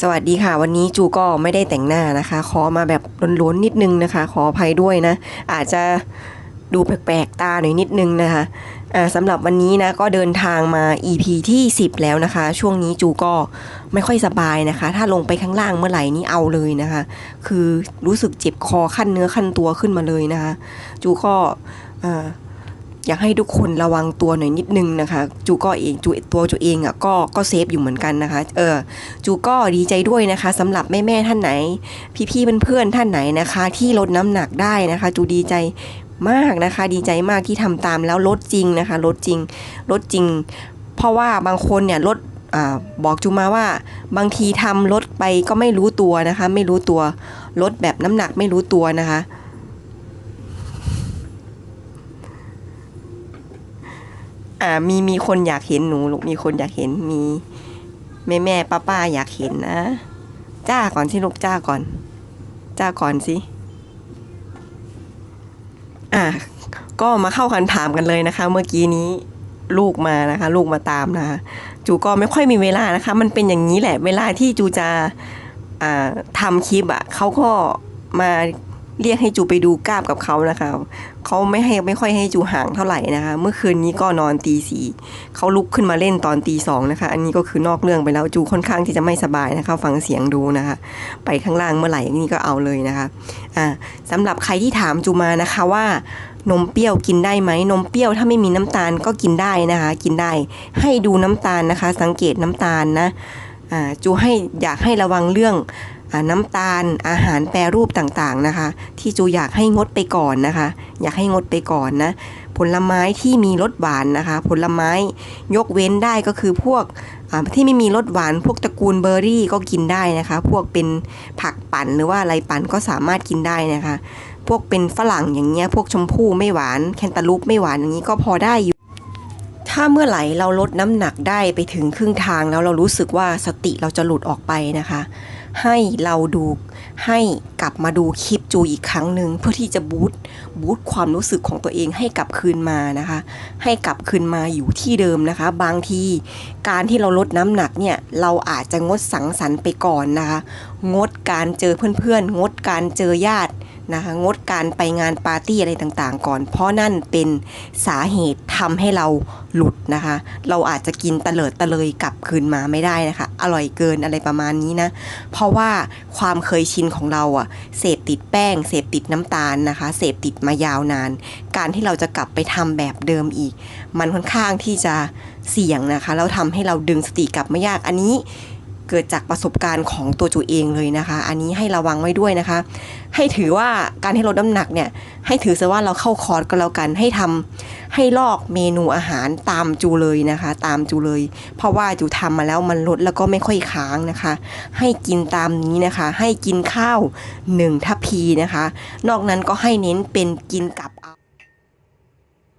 สวัสดีค่ะ วันนี้จูก็ไม่ได้แต่งหน้านะคะ ขอมาแบบล้นๆนิดนึงนะคะ ขออภัยด้วยนะ อาจจะดูแปลกๆตาหน่อยนิดนึงนะคะสำหรับวันนี้นะก็เดินทางมา EP ที่ 10 แล้วนะคะ ช่วงนี้จูก็ไม่ค่อยสบายนะคะ ถ้าลงไปข้างล่างเมื่อไหร่นี่เอาเลยนะคะ คือรู้สึกเจ็บคอขั้นเนื้อขั้นตัวขึ้นมาเลยนะคะ จูก็ อยากให้ทุกคนระวังตัวหน่อยนิดนึงนะคะ จูก็เองจูตัวจูเองอะก็ก็เซฟอยู่เหมือนกันนะคะ เออจูก็ดีใจด้วยนะคะสำหรับแม่แม่ท่านไหน พี่ๆเพื่อนๆท่านไหนนะคะ ที่ลดน้ำหนักได้นะคะ จูดีใจมากนะคะ ดีใจมากที่ทำตามแล้วลดจริงนะคะลดจริงลดจริง เพราะว่าบางคนเนี่ยลดอบอกจูมาว่าบางทีทำลดไปก็ไม่รู้ตัวนะคะ ไม่รู้ตัวลดแบบน้ำหนักไม่รู้ตัวนะคะ อ่ามีมีคนอยากเห็นหนูลูกมีคนอยากเห็นมี แม่แม่ป้าป้าอยากเห็นนะจ้าก่อนสิลูกจ้าก่อน จ้าก่อนสิอ่าก็มาเข้าคันถามกันเลยนะคะ เมื่อกี้นี้ลูกมานะคะ ลูกมาตามนะคะจูก็ไม่ค่อยมีเวลานะคะ มันเป็นอย่างนี้แหละ เวลาที่จูจะอ่าทำคลิปอะ่ะเขาก็มา เรียกให้จูไปดูกราบกับเขานะคะ เขาไม่ให้ไม่ค่อยให้จูห่างเท่าไหร่นะคะ เมื่อคืนนี้ก็นอนตีสี่เขาลุกขึ้นมาเล่นตอนตีสองนะคะ อันนี้ก็คือนอกเรื่องไปแล้วจูค่อนข้างที่จะไม่สบายนะคะ ฟังเสียงดูนะคะ ไปข้างล่างเมื่อไหร่นี่ก็เอาเลยนะคะ อ่าสำหรับใครที่ถามจูมานะคะว่านมเปรี้ยวกินได้ไหมนมเปรี้ยวถ้าไม่มีน้ำตาลก็กินได้นะคะ กินได้ให้ดูน้ำตาลนะคะ สังเกตน้ำตาลนะอ่าจูให้อยากให้ระวังเรื่อง น้ำตาลอาหารแปรรูปต่างๆนะคะ ที่จูอยากให้งดไปก่อนนะคะ อยากให้งดไปก่อนนะ ผลไม้ที่มีรสหวานนะคะ ผลไม้ยกเว้นได้ก็คือพวกที่ไม่มีรสหวานพวกตระกูลเบอร์รี่ก็กินได้นะคะ พวกเป็นผักปั่นหรือว่าอะไรปั่นก็สามารถกินได้นะคะ พวกเป็นฝรั่งอย่างเงี้ยพวกชมพู่ไม่หวานแคนตาลูปไม่หวานอย่างนี้ก็พอได้อยู่ ถ้าเมื่อไหร่เราลดน้ำหนักได้ไปถึงครึ่งทางแล้วเรารู้สึกว่าสติเราจะหลุดออกไปนะคะ ให้เราดูให้กลับมาดูคลิปจูอีกครั้งหนึ่งเพื่อที่จะบูตบูตความรู้สึกของตัวเองให้กลับคืนมานะคะ ให้กลับคืนมาอยู่ที่เดิมนะคะ บางทีการที่เราลดน้ำหนักเนี่ยเราอาจจะงดสังสรรค์ไปก่อนนะคะ งดการเจอเพื่อนๆงดการเจอญาติ นะคะงดการไปงานปาร์ตี้อะไรต่างๆ ก่อน เพราะนั่นเป็นสาเหตุทำให้เราหลุดนะคะ เราอาจจะกินตะเลิดตะเลยกลับคืนมาไม่ได้นะคะ อร่อยเกินอะไรประมาณนี้นะ เพราะว่าความเคยชินของเราอะเสพติดแป้ง เสพติดน้ำตาลนะคะ เสพติดมายาวนาน การที่เราจะกลับไปทำแบบเดิมอีก มันค่อนข้างที่จะเสี่ยงนะคะ แล้วทำให้เราดึงสติกลับไม่ยากอันนี้ เกิดจากประสบการณ์ของตัวจูเองเลยนะคะ อันนี้ให้ระวังไว้ด้วยนะคะ ให้ถือว่าการให้ลดน้ำหนักเนี่ย ให้ถือซะว่าเราเข้าคอร์สก็แล้วกัน ให้ทำให้ลอกเมนูอาหารตามจูเลยนะคะ ตามจูเลย เพราะว่าจูทำมาแล้วมันลดแล้วก็ไม่ค่อยค้างนะคะ ให้กินตามนี้นะคะ ให้กินข้าวหนึ่งทัพพีนะคะ นอกนั้นก็ให้เน้นเป็นกินกับเอา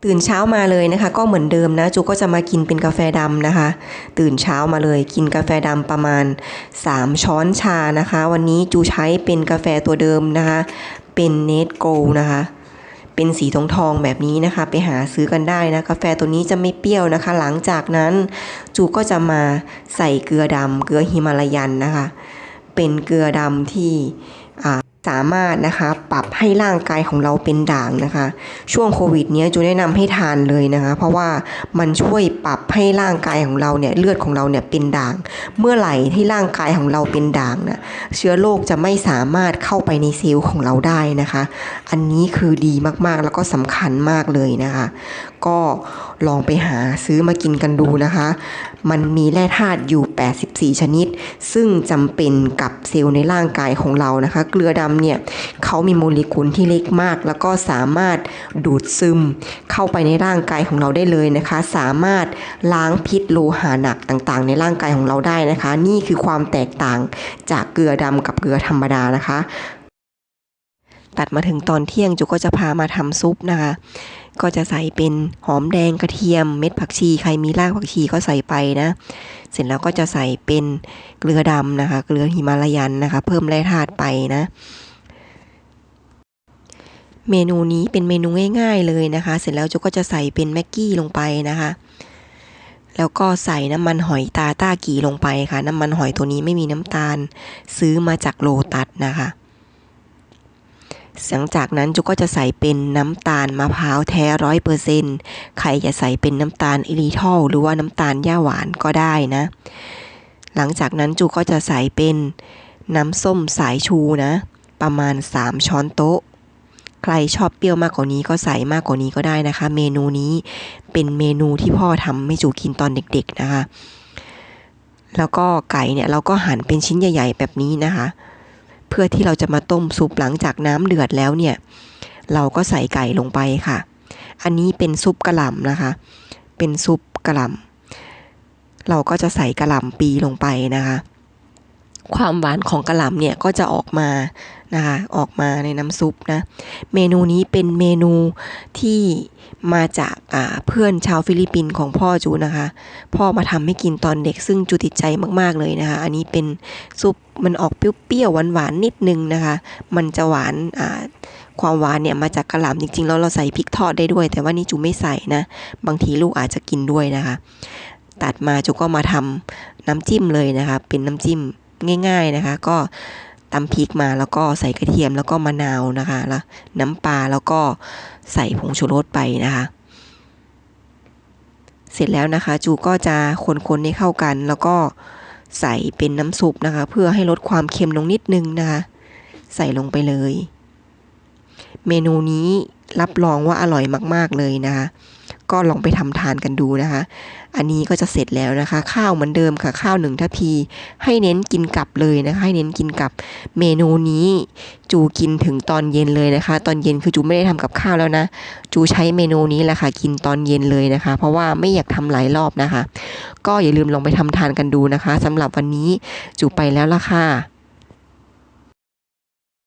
ตื่นเช้ามาเลยนะคะ ก็เหมือนเดิมนะจูก็จะมากินเป็นกาแฟดำนะคะ ตื่นเช้ามาเลยกินกาแฟดำประมาณ 3 ช้อนชานะคะ วันนี้จูใช้เป็นกาแฟตัวเดิมนะคะ เป็นเนตโกลนะคะเป็นสีทองทองแบบนี้นะคะ ไปหาซื้อกันได้นะกาแฟตัวนี้จะไม่เปรี้ยวนะคะ หลังจากนั้นจูก็จะมาใส่เกลือดำเกลือฮิมาลายันนะคะ เป็นเกลือดำที่ สามารถนะคะปรับให้ร่างกายของเราเป็นด่างนะคะ ช่วงโควิดเนี้ยจูแนะนำให้ทานเลยนะคะ เพราะว่ามันช่วยปรับให้ร่างกายของเราเนี่ยเลือดของเราเนี่ยเป็นด่าง เมื่อไหร่ที่ร่างกายของเราเป็นด่างนะเชื้อโรคจะไม่สามารถเข้าไปในเซลล์ของเราได้นะคะ อันนี้คือดีมากๆแล้วก็สำคัญมากเลยนะคะ ก็ลองไปหาซื้อมากินกันดูนะคะ มันมีแร่ธาตุอยู่ 84 ชนิด ซึ่งจำเป็นกับเซลล์ในร่างกายของเรานะคะ เกลือดำเนี่ยเขามีโมเลกุลที่เล็กมาก แล้วก็สามารถดูดซึมเข้าไปในร่างกายของเราได้เลยนะคะ สามารถล้างพิษโลหะหนักต่างๆ ในร่างกายของเราได้นะคะ นี่คือความแตกต่างจากเกลือดำกับเกลือธรรมดานะคะตัดมาถึงตอนเที่ยงจุก็จะพามาทำซุปนะคะ ก็จะใส่เป็นหอมแดงกระเทียมเม็ดผักชี ใครมีรากผักชีก็ใส่ไปนะ เสร็จแล้วก็จะใส่เป็นเกลือดำนะคะ เกลือหิมาลายันนะคะ เพิ่มแร่ธาตุไปนะ เมนูนี้เป็นเมนูง่ายๆเลยนะคะ เสร็จแล้วจุก็จะใส่เป็นแม็กกี้ลงไปนะคะแล้วก็ใส่น้ำมันหอยตาต้ากีลงไปค่ะ น้ำมันหอยตัวนี้ไม่มีน้ำตาล ซื้อมาจากโลตัสนะคะ หลังจากนั้นจุก็จะใส่เป็นน้ำตาลมะพร้าวแท้ร้อยเปอร์เซนใครจะใส่เป็นน้ำตาลอิริทอลหรือว่าน้ำตาลย่าหวานก็ได้นะ หลังจากนั้นจูก็จะใส่เป็นน้ำส้มสายชูนะ ประมาณ 3 ช้อนโต๊ะ ใครชอบเปรี้ยวมากกว่านี้ก็ใส่มากกว่านี้ก็ได้นะคะ เมนูนี้เป็นเมนูที่พ่อทำให้จูกินตอนเด็กๆนะคะ แล้วก็ไก่เนี่ยเราก็หั่นเป็นชิ้นใหญ่ ๆ แบบนี้นะคะ เพื่อที่เราจะมาต้มซุปหลังจากน้ำเดือดแล้วเนี่ย เราก็ใส่ไก่ลงไปค่ะ อันนี้เป็นซุปกระหล่ำนะคะ เป็นซุปกระหล่ำเราก็จะใส่กระหล่ำปีลงไปนะคะ ความหวานของกระหล่ำเนี่ยก็จะออกมา นะคะออกมาในน้ำซุปนะ เมนูนี้เป็นเมนูที่มาจากเพื่อนชาวฟิลิปปินส์ของพ่อจูนะคะ พ่อมาทำให้กินตอนเด็กซึ่งจูติดใจมากๆเลยนะคะ อันนี้เป็นซุปมันออกเปรี้ยวๆหวานๆนิดนึงนะคะ มันจะหวานความหวานเนี่ยมาจากกระหล่ำจริงๆแล้วเราใส่พริกทอดได้ด้วย แต่ว่านี่จูไม่ใส่นะ บางทีลูกอาจจะกินด้วยนะคะ ตัดมาจูก็มาทำน้ำจิ้มเลยนะคะ เป็นน้ำจิ้มง่าย ๆนะคะ ก็ ตำพริกมาแล้วก็ใส่กระเทียมแล้วก็มะนาวนะคะแล้วน้ำปลาแล้วก็ใส่ผงชูรสไปนะคะ เสร็จแล้วนะคะ จูก็จะคนๆให้เข้ากัน แล้วก็ใส่เป็นน้ำซุปนะคะ เพื่อให้ลดความเค็มลงนิดนึงนะคะ ใส่ลงไปเลย เมนูนี้รับรองว่าอร่อยมาก ๆเลยนะคะ ก็ลองไปทำทานกันดูนะคะ อันนี้ก็จะเสร็จแล้วนะคะ ข้าวเหมือนเดิมค่ะ ข้าวหนึ่งทัพพี ให้เน้นกินกับเลยนะคะ ให้เน้นกินกับเมนูนี้ จูกินถึงตอนเย็นเลยนะคะ ตอนเย็นคือจูไม่ได้ทำกับข้าวแล้วนะ จูใช้เมนูนี้แหละค่ะ กินตอนเย็นเลยนะคะ เพราะว่าไม่อยากทำหลายรอบนะคะ ก็อย่าลืมลองไปทำทานกันดูนะคะสำหรับวันนี้จูไปแล้วละค่ะ